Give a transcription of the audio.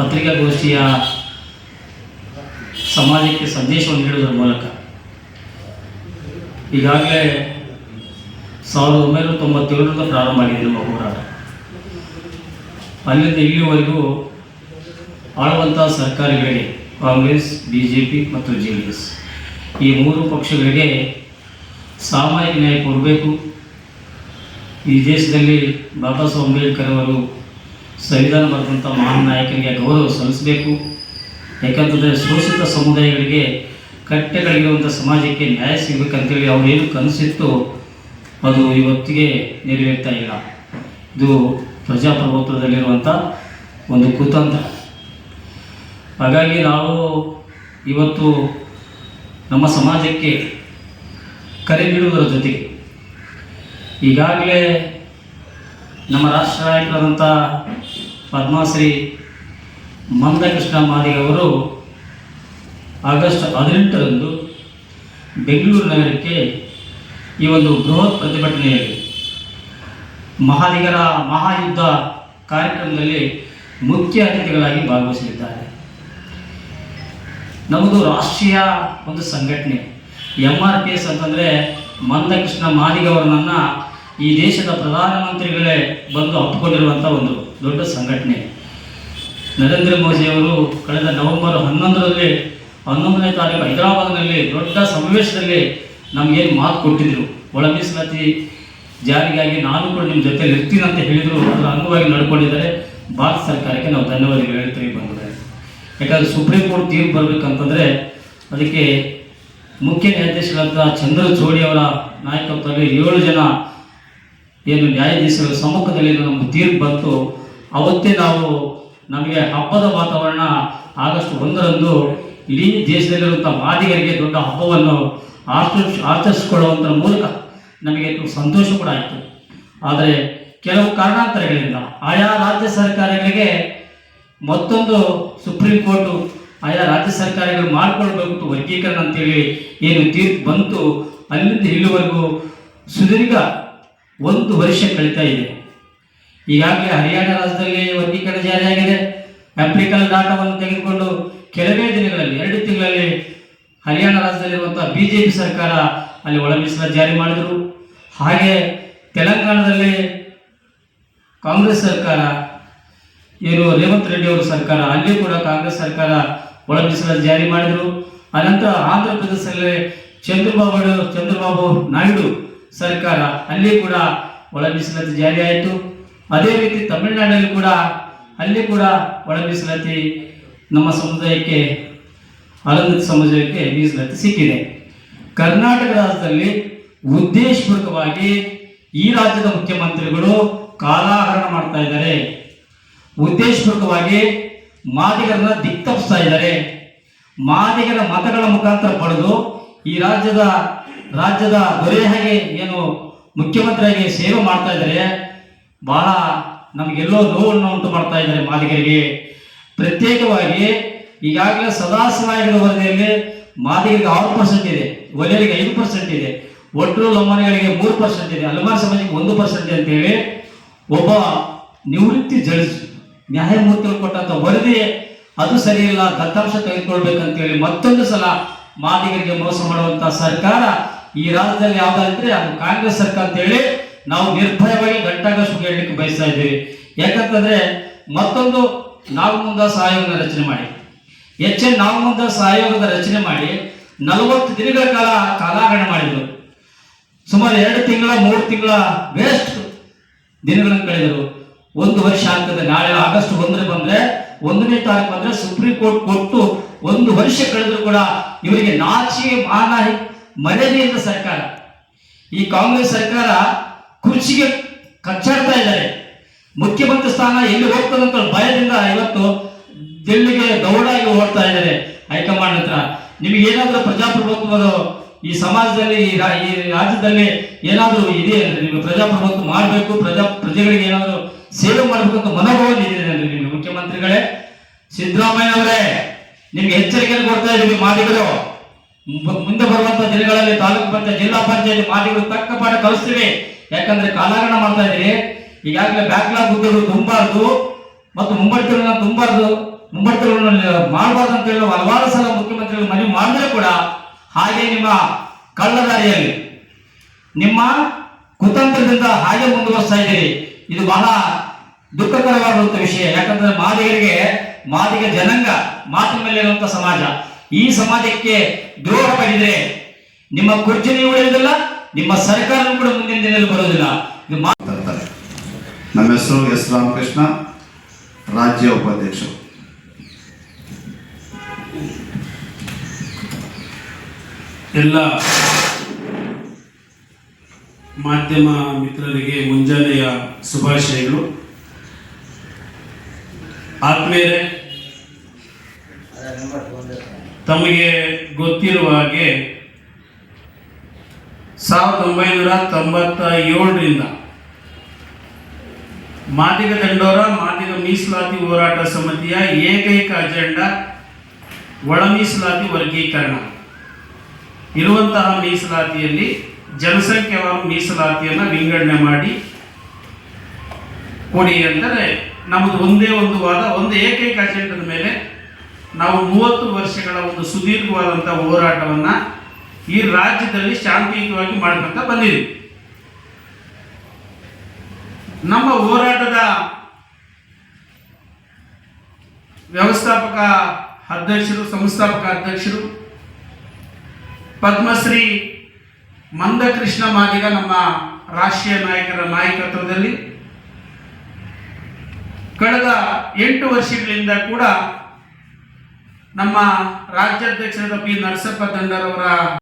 ಪತ್ರಿಕಾಗೋಷ್ಠಿಯ ಸಮಾಜಕ್ಕೆ ಸಂದೇಶವನ್ನು ನೀಡುವುದರ ಮೂಲಕ. ಈಗಾಗಲೇ ಸಾವಿರದ ಒಂಬೈನೂರ ತೊಂಬತ್ತೇಳರಿಂದ ಪ್ರಾರಂಭ ಆಗಿದೆ ನಮ್ಮ ಹೋರಾಟ. ಅಲ್ಲಿಂದ ಇಲ್ಲಿಯವರೆಗೂ ಆಳುವಂಥ ಸರ್ಕಾರಗಳಿಗೆ ಕಾಂಗ್ರೆಸ್ ಬಿ ಜೆ ಪಿ ಮತ್ತು ಜೆ ಡಿ ಎಸ್ ಈ ಮೂರು ಪಕ್ಷಗಳಿಗೆ ಸಾಮಾಜಿಕ ನ್ಯಾಯ ಕೊಡಬೇಕು. ಈ ದೇಶದಲ್ಲಿ ಬಾಬಾ ಸಾಹೇಬ್ ಅಂಬೇಡ್ಕರ್ ಅವರು ಸಂವಿಧಾನ ಬರೆದಂಥ ಮಹಾನ್ ನಾಯಕರಿಗೆ ಗೌರವ ಸಲ್ಲಿಸಬೇಕು. ಯಾಕಂತಂದರೆ ಶೋಷಿತ ಸಮುದಾಯಗಳಿಗೆ ಕಟ್ಟೆಗಳಿರುವಂಥ ಸಮಾಜಕ್ಕೆ ನ್ಯಾಯ ಸಿಗಬೇಕಂತೇಳಿ ಅವರೇನು ಕನಸಿತ್ತು ಅದು ಇವತ್ತಿಗೆ ನೆರವೇರ್ತಾ ಇಲ್ಲ. ಇದು ಪ್ರಜಾಪ್ರಭುತ್ವದಲ್ಲಿರುವಂಥ ಒಂದು ಕುತಂತ್ರ. ಹಾಗಾಗಿ ನಾವು ಇವತ್ತು ನಮ್ಮ ಸಮಾಜಕ್ಕೆ ಕರೆ ನೀಡುವುದರ ಜೊತೆಗೆ ಈಗಾಗಲೇ ನಮ್ಮ ರಾಷ್ಟ್ರ ನಾಯಕರಾದಂಥ ಪದ್ಮಶ್ರೀ ಮಂದಕೃಷ್ಣ ಮಾದಿಗವರು ಆಗಸ್ಟ್ ಹದಿನೆಂಟರಂದು ಬೆಂಗಳೂರು ನಗರಕ್ಕೆ ಈ ಒಂದು ಬೃಹತ್ ಪ್ರತಿಭಟನೆಯಲ್ಲಿ ಮಹಾದಿಗರ ಮಹಾಯುದ್ಧ ಕಾರ್ಯಕ್ರಮದಲ್ಲಿ ಮುಖ್ಯ ಅತಿಥಿಗಳಾಗಿ ಭಾಗವಹಿಸಲಿದ್ದಾರೆ. ನಮ್ಮದು ರಾಷ್ಟ್ರೀಯ ಒಂದು ಸಂಘಟನೆ ಎಂ ಆರ್ ಪಿ ಎಸ್ ಅಂತಂದರೆ ಮಂದಕೃಷ್ಣ ಮಾದಿಗವರನ್ನ ಈ ದೇಶದ ಪ್ರಧಾನಮಂತ್ರಿಗಳೇ ಬಂದು ಅಪ್ಪಿಕೊಂಡಿರುವಂಥ ಒಂದು ದೊಡ್ಡ ಸಂಘಟನೆ. ನರೇಂದ್ರ ಮೋದಿ ಅವರು ಕಳೆದ ನವೆಂಬರ್ ಹನ್ನೊಂದರಲ್ಲಿ, ಹನ್ನೊಂದನೇ ತಾರೀಕು ಹೈದರಾಬಾದ್ನಲ್ಲಿ ದೊಡ್ಡ ಸಮಾವೇಶದಲ್ಲಿ ನಮಗೇನು ಮಾತು ಕೊಟ್ಟಿದ್ರು. ಒಳ ಮೀಸಲಾತಿ ಜಾರಿಗಾಗಿ ನಾನು ಕೂಡ ನಿಮ್ಮ ಜೊತೆಲಿ ಇರ್ತೀನಿ ಅಂತ ಹೇಳಿದರು. ಅದರ ಅಂಗವಾಗಿ ನಡ್ಕೊಂಡಿದ್ದಾರೆ. ಭಾರತ ಸರ್ಕಾರಕ್ಕೆ ನಾವು ಧನ್ಯವಾದಗಳು ಹೇಳ್ತೀವಿ ಬಂದಿದ್ದಾರೆ ಯಾಕಂದರೆ ಸುಪ್ರೀಂ ಕೋರ್ಟ್ ತೀರ್ಪು ಬರಬೇಕಂತಂದರೆ ಅದಕ್ಕೆ ಮುಖ್ಯ ನ್ಯಾಯಾಧೀಶರಾದ ಜೋಡಿ ಅವರ ನಾಯಕತ್ವದಲ್ಲಿ ಏಳು ಜನ ಏನು ನ್ಯಾಯಾಧೀಶರ ಸಮ್ಮುಖದಲ್ಲಿ ನಮ್ಮ ತೀರ್ಪು ಬಂತು. ಅವತ್ತೇ ನಾವು ನಮಗೆ ಹಬ್ಬದ ವಾತಾವರಣ ಆಗಸ್ಟ್ ಒಂದರಂದು ಇಡೀ ದೇಶದಲ್ಲಿರುವಂಥ ಮಾದಿಗರಿಗೆ ದೊಡ್ಡ ಹಬ್ಬವನ್ನು ಆಚರಿಸ್ ಆಚರಿಸಿಕೊಳ್ಳುವಂಥ ಮೂಲಕ ನಮಗೆ ಸಂತೋಷ ಕೂಡ ಆಯಿತು. ಆದರೆ ಕೆಲವು ಕಾರಣಾಂತರಗಳಿಂದ ಆಯಾ ರಾಜ್ಯ ಸರ್ಕಾರಗಳಿಗೆ ಮತ್ತೊಂದು ಸುಪ್ರೀಂ ಕೋರ್ಟು ಆಯಾ ರಾಜ್ಯ ಸರ್ಕಾರಗಳು ಮಾಡಿಕೊಳ್ಬೇಕು ವರ್ಗೀಕರಣ ಅಂತೇಳಿ ಏನು ತೀರ್ಪು ಬಂತು, ಅಲ್ಲಿಂದ ಇಲ್ಲಿವರೆಗೂ ಸುದೀರ್ಘ ಒಂದು ವರ್ಷ ಕಳೀತಾ ಇದೆ. ಈಗಾಗಲೇ ಹರಿಯಾಣ ರಾಜ್ಯದಲ್ಲಿ ವರ್ಗೀಕರಣ ಜಾರಿಯಾಗಿದೆ ಆಫ್ರಿಕಲ್ ಡಾಟಾವನ್ನು ತೆಗೆದುಕೊಂಡು ಕೆಲವೇ ದಿನಗಳಲ್ಲಿ, ಎರಡು ತಿಂಗಳಲ್ಲಿ ಹರಿಯಾಣ ರಾಜ್ಯದಲ್ಲಿರುವಂತಹ ಬಿ ಜೆ ಪಿ ಸರ್ಕಾರ ಅಲ್ಲಿ ಒಳ ಮೀಸಲಾತಿ ಜಾರಿ ಮಾಡಿದರು. ಹಾಗೆ ತೆಲಂಗಾಣದಲ್ಲಿ ಕಾಂಗ್ರೆಸ್ ಸರ್ಕಾರ, ಏನು ರೇವಂತ್ ರೆಡ್ಡಿ ಅವರ ಸರ್ಕಾರ, ಅಲ್ಲಿ ಕೂಡ ಕಾಂಗ್ರೆಸ್ ಸರ್ಕಾರ ಒಳ ಮೀಸಲಾತಿ ಜಾರಿ ಮಾಡಿದರು. ಅನಂತರ ಆಂಧ್ರ ಪ್ರದೇಶದಲ್ಲಿ ಚಂದ್ರಬಾಬು ಚಂದ್ರಬಾಬು ನಾಯ್ಡು ಸರ್ಕಾರ ಅಲ್ಲಿ ಕೂಡ ಒಳ ಜಾರಿ ಆಯಿತು. ಅದೇ ರೀತಿ ತಮಿಳುನಾಡಲ್ಲಿ ಕೂಡ, ಅಲ್ಲಿ ಕೂಡ ಒಳ ಮೀಸಲಾತಿ ನಮ್ಮ ಸಮುದಾಯಕ್ಕೆ ಅಲಂಕೃತ ಸಮುದಾಯಕ್ಕೆ ಮೀಸಲಾತಿ ಸಿಕ್ಕಿದೆ. ಕರ್ನಾಟಕ ರಾಜ್ಯದಲ್ಲಿ ಉದ್ದೇಶಪೂರ್ವಕವಾಗಿ ಈ ರಾಜ್ಯದ ಮುಖ್ಯಮಂತ್ರಿಗಳು ಕಾಲಾಹರಣ ಮಾಡ್ತಾ ಇದ್ದಾರೆ. ಉದ್ದೇಶಪೂರ್ವಕವಾಗಿ ಮಾದಿಗರನ್ನ ದಿಕ್ತಪ್ಪಿಸ್ತಾ ಇದ್ದಾರೆ. ಮಾದಿಗರ ಮತಗಳ ಮುಖಾಂತರ ಪಡೆದು ಈ ರಾಜ್ಯದ ರಾಜ್ಯದ ದೊರೆ ಹಾಗೆ ಏನು ಮುಖ್ಯಮಂತ್ರಿಯಾಗಿ ಸೇವೆ ಮಾಡ್ತಾ ಇದ್ದಾರೆ ಬಹಳ ನಮಗೆಲ್ಲೋ ನೋವನ್ನು ಉಂಟು ಮಾಡ್ತಾ ಇದ್ದಾರೆ ಮಾದಿಗರಿಗೆ. ಪ್ರತ್ಯೇಕವಾಗಿ ಈಗಾಗಲೇ ಸದಾ ಆಯೋಗದ ವರದಿಯಲ್ಲಿ ಮಾದಿಗರಿಗೆ ಆರು ಪರ್ಸೆಂಟ್ ಇದೆ ಒಲೆಯರಿಗೆ ಐದು ಪರ್ಸೆಂಟ್ ಇದೆ, ಒಟ್ಟು ಲಮ್ಮನೆಗಳಿಗೆ ಮೂರು ಪರ್ಸೆಂಟ್ ಇದೆ, ಅಲ್ಮಾರ್ ಸಮಾಜಕ್ಕೆ ಒಂದು ಪರ್ಸೆಂಟ್ ಅಂತೇಳಿ ಒಬ್ಬ ನಿವೃತ್ತಿ ಜಡ್ಜ್, ನ್ಯಾಯಮೂರ್ತಿಗಳು ಕೊಟ್ಟಂತ ವರದಿ ಅದು ಸರಿಯಿಲ್ಲ, ದತ್ತಾಂಶ ತೆಗೆದುಕೊಳ್ಬೇಕಂತೇಳಿ ಮತ್ತೊಂದು ಸಲ ಮಾದಿಗರಿಗೆ ಮೋಸ ಮಾಡುವಂತ ಸರ್ಕಾರ ಈ ರಾಜ್ಯದಲ್ಲಿ ಯಾವ್ದಾದ್ರೆ ಅದು ಕಾಂಗ್ರೆಸ್ ಸರ್ಕಾರ ಅಂತೇಳಿ ನಾವು ನಿರ್ಭಯವಾಗಿ ಗಂಟಾಗಷ್ಟು ಹೇಳಲಿಕ್ಕೆ ಬಯಸ್ತಾ ಇದ್ದೀವಿ. ಯಾಕಂತಂದ್ರೆ ಮತ್ತೊಂದು ನಾಗಮುಂದಾಸ್ ಆಯೋಗನ ರಚನೆ ಮಾಡಿ. ಎಚ್ ಎನ್ ಮುಂದ ಆಯೋಗದ ರಚನೆ ಮಾಡಿ ನಲವತ್ತು ದಿನಗಳ ಕಾಲ ಕಾಲಾಗಣೆ ಮಾಡಿದರು. ಸುಮಾರು ಎರಡು ತಿಂಗಳ, ಮೂರು ತಿಂಗಳ ವೇಸ್ಟ್ ದಿನಗಳನ್ನು ಕಳೆದರು. ಒಂದು ವರ್ಷ ಆಗ್ತದೆ. ನಾಳೆ ಆಗಸ್ಟ್ ಒಂದನೇ ಬಂದ್ರೆ, ಒಂದನೇ ತಾರೀಕು ಬಂದ್ರೆ ಸುಪ್ರೀಂ ಕೋರ್ಟ್ ಕೊಟ್ಟು ಒಂದು ವರ್ಷ ಕಳೆದ್ರು ಕೂಡ ಇವರಿಗೆ ನಾಚಿಕೆ ಮಾನ ಮರ್ಯಾದೆಯಿಂದ ಸರ್ಕಾರ. ಈ ಕಾಂಗ್ರೆಸ್ ಸರ್ಕಾರ ಕುರ್ಚಿಗೆ ಕಚ್ಚಾಡ್ತಾ ಇದ್ದಾರೆ. ಮುಖ್ಯಮಂತ್ರಿ ಸ್ಥಾನ ಎಲ್ಲಿ ಅಂತ ಭಯದಿಂದ ಇವತ್ತು ದಿಲ್ಲಿಗೆ ಗೌಡಾಗಿ ಹೋಗ್ತಾ ಇದ್ದಾರೆ ಹೈಕಮಾಂಡ್ ಹತ್ರ. ನಿಮಗೆ ಏನಾದರೂ ಪ್ರಜಾಪ್ರಭುತ್ವದ ಈ ಸಮಾಜದಲ್ಲಿ, ಈ ಈ ರಾಜ್ಯದಲ್ಲಿ ಏನಾದರೂ ಇದೆ ಅಂದ್ರೆ ನೀವು ಪ್ರಜಾಪ್ರಭುತ್ವ ಮಾಡಬೇಕು, ಪ್ರಜಾ, ಪ್ರಜೆಗಳಿಗೆ ಏನಾದರೂ ಸೇವೆ ಮಾಡಬೇಕು ಅಂತ ಮನೋಭಾವ ಇದೆ ಅಂದ್ರೆ ನಿಮಗೆ ಮುಖ್ಯಮಂತ್ರಿಗಳೇ. ಸಿದ್ದರಾಮಯ್ಯ ಅವರೇ, ನಿಮ್ಗೆ ಎಚ್ಚರಿಕೆಯನ್ನು ಕೊಡ್ತಾ ಇದ್ದೀವಿ ಮಾದಿಗಳು ಮುಂದೆ ಬರುವಂತ ದಿನಗಳಲ್ಲಿ ತಾಲೂಕು ಪಂಚಾಯತ್, ಜಿಲ್ಲಾ ಪಂಚಾಯತ್ ಮಾದಿಗಳು ತಕ್ಕ ಪಾಠ ಕಲಿಸ್ತೀವಿ. ಯಾಕಂದ್ರೆ ಕಾಲಾಗಣ ಮಾಡ್ತಾ ಇದ್ದೀರಿ ಈಗಾಗಲೇ ಬ್ಯಾಕ್ಲಾಗ್ ಹುದ್ದೆಗಳು ತುಂಬಾರ್ದು ಮತ್ತು ಮುಂಬಡ್ತಿಗಳನ್ನ ತುಂಬಾರ್ದು. ಮುಂಬಡ್ತಿಗಳನ್ನ ಮಾಡಬಾರ್ದು ಅಂತ ಹೇಳಿ ಹಲವಾರು ಸಲ ಮುಖ್ಯಮಂತ್ರಿಗಳು ಮನವಿ ಮಾಡಿದ್ರೆ ಕೂಡ ಹಾಗೆ ನಿಮ್ಮ ಕಳ್ಳದಾರಿಯಲ್ಲಿ ನಿಮ್ಮ ಕುತಂತ್ರದಿಂದ ಹಾಗೆ ಮುಂದುವರಿಸ್ತಾ ಇದ್ದೀರಿ. ಇದು ಬಹಳ ದುಃಖಕರವಾದಂತ ವಿಷಯ. ಯಾಕಂದ್ರೆ ಮಾದಿಗರಿಗೆ, ಮಾದಿಗ ಜನಾಂಗ, ಮಾತಿನ ಮೇಲೆ ಇರುವಂತ ಸಮಾಜ, ಈ ಸಮಾಜಕ್ಕೆ ದ್ರೋಹ ಬಗೆದ್ರೆ ನಿಮ್ಮ ಕುರ್ಚಿ ನೀವು ಉಳಿಯುವುದಿಲ್ಲ ನಿಮ್ಮ ಸರ್ಕಾರ ಕೂಡ ಮುಂದಿನ ದಿನದಲ್ಲಿ ಬರೋದಿಲ್ಲ ಇದು ಮಾತಾಡ್ತಾರೆ. ನಮ್ಮ ಹೆಸರು ಎಸ್ ರಾಮಕೃಷ್ಣ ರಾಜ್ಯ ಉಪಾಧ್ಯಕ್ಷರು. ಎಲ್ಲ ಮಾಧ್ಯಮ ಮಿತ್ರರಿಗೆ ಮುಂಜಾನೆಯ ಶುಭಾಶಯಗಳು. ಆತ್ಮೀಯರೇ ತಮಗೆ ಗೊತ್ತಿರುವ ಹಾಗೆ ಸಾವಿರದ ಒಂಬೈನೂರ ತೊಂಬತ್ತ ಏಳರಿಂದ ಮಾದಿಗ ದಂಡೋರ ಮಾದಿಗ ಮೀಸಲಾತಿ ಹೋರಾಟ ಸಮಿತಿಯ ಏಕೈಕ ಅಜೆಂಡಾ ಒಳ ಮೀಸಲಾತಿ ವರ್ಗೀಕರಣ. ಇರುವಂತಹ ಮೀಸಲಾತಿಯಲ್ಲಿ ಜನಸಂಖ್ಯಾ ಮೀಸಲಾತಿಯನ್ನು ವಿಂಗಡಣೆ ಮಾಡಿ ಕೊಡಿ ಅಂದರೆ ನಮ್ಮದು ಒಂದೇ ಒಂದು ವಾದ, ಒಂದು ಏಕೈಕ ಅಜೆಂಡದ ಮೇಲೆ ನಾವು ಮೂವತ್ತು ವರ್ಷಗಳ ಒಂದು ಸುದೀರ್ಘವಾದಂಥ ಹೋರಾಟವನ್ನು ಈ ರಾಜ್ಯದಲ್ಲಿ ಶಾಂತಿಯುತವಾಗಿ ಮಾಡ್ಕೊಂತ ಬಂದಿದೆ ನಮ್ಮ ಹೋರಾಟದ ವ್ಯವಸ್ಥಾಪಕ ಅಧ್ಯಕ್ಷರು, ಸಂಸ್ಥಾಪಕ ಅಧ್ಯಕ್ಷರು, ಪದ್ಮಶ್ರೀ ಮಂದಕೃಷ್ಣ ಮಾದಿಗ ನಮ್ಮ ರಾಷ್ಟ್ರೀಯ ನಾಯಕರ ನಾಯಕತ್ವದಲ್ಲಿ ಕಳೆದ ಎಂಟು ವರ್ಷಗಳಿಂದ ಕೂಡ ನಮ್ಮ ರಾಜ್ಯಾಧ್ಯಕ್ಷರಾದ ಪಿ ನರಸಪ್ಪ ದಂಡರವರ